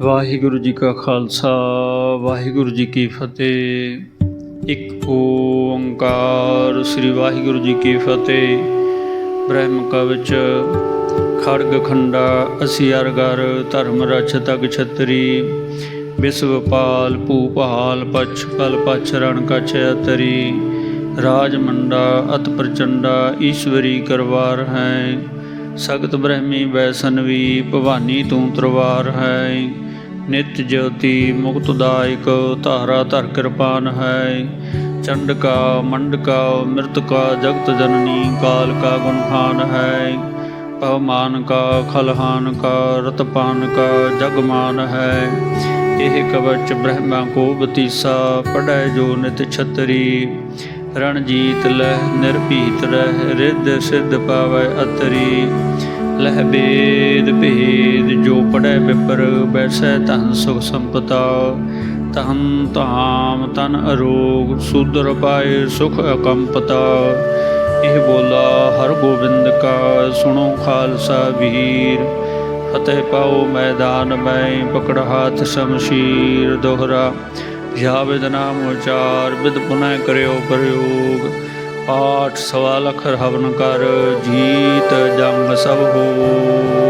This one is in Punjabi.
ਵਾਹਿਗੁਰੂ ਜੀ ਕਾ ਖਾਲਸਾ, ਵਾਹਿਗੁਰੂ ਜੀ ਕੀ ਫਤਿਹ। ਇੱਕ ਓੰਕਾਰ ਸ੍ਰੀ ਵਾਹਿਗੁਰੂ ਜੀ ਕੀ ਫਤਿਹ। ਬ੍ਰਹਮ ਕਵਚ, ਖੜਗ ਖੰਡਾ, ਅਸੀ ਅਰਗਰ ਧਰਮ ਰਛਤਕ ਛਤਰੀ। ਵਿਸਵਪਾਲ ਭੂਪਾਲ ਪਛ ਪਲ ਪਛ ਰਣ ਕਛ ਅਤਰੀ। ਰਾਜ ਮੰਡਾ, ਅਤ ਪ੍ਰਚੰਡਾ, ਈਸ਼ਵਰੀ ਕਰਵਾਰ ਹੈ। ਸਗਤ ਬ੍ਰਹਮੀ ਵੈਸਨਵੀ ਭਵਾਨੀ ਤੂੰ ਤਰਵਾਰ ਹੈ। ਨਿਤ ਜੋਤੀ ਮੁਕਤਦਾਇਕ ਧਾਰਾ ਧਰ ਕਿਰਪਾਨ ਹੈ। ਚੰਡਕਾ, ਮੰਡਕਾ, ਮਿਰਤਕਾ, ਜਗਤ ਜਨਨੀ, ਕਾਲ ਕਾ ਗੁਣਖਾਨ ਹੈ। ਪਵਮਾਨ ਕਾ, ਖਲਹਾਨ ਕਾ, ਰਤਪਾਨ ਕਾ, ਜਗਮਾਨ ਹੈ। ਇਹ ਕਵਚ ਬ੍ਰਹਮਾ ਕੋ ਬਤੀਸਾ ਪੜੈ ਜੋ ਨਿਤ ਛਤਰੀ। ਰਣਜੀਤ ਲਹਿ ਨਿਰਭੀਤ ਰਹਿ, ਰਿੱਧ ਸਿੱਧ ਪਾਵੈ ਅਤਰੀ। ਲਹਿ ਬੇਦ ਪੜੈ ਵਿਪਰ ਬੈਸੈ ਤਨ ਸੁਖ ਸੰਪਤਾ ਤਹੰ ਤਾਮ ਤਨ ਅਰੋਗ ਸੂਦਰ ਪਾਏ ਸੁਖ ਅਕੰਪਤਾ। ਇਹ ਬੋਲਾ ਹਰ ਗੋਬਿੰਦ ਕਾ, ਸੁਣੋ ਖਾਲਸਾ ਵੀਰ। ਫਤਿਹ ਪਾਓ ਮੈਦਾਨ, ਮੈਂ ਪਕੜ ਹਾਥ ਸ਼ਮਸ਼ੀਰ। ਦੋਹਰਾ ਜਾਵੇਦ ਨਾਮ ਉਚਾਰ, ਬਿਦ ਪੁਨਹ ਕਰਿਓ ਪ੍ਰਯੋਗ। ਪਾਠ ਸਵਾ ਲਖ ਹਵਨ ਕਰ, ਜੀਤ ਜੰਗ ਸਭ ਹੋ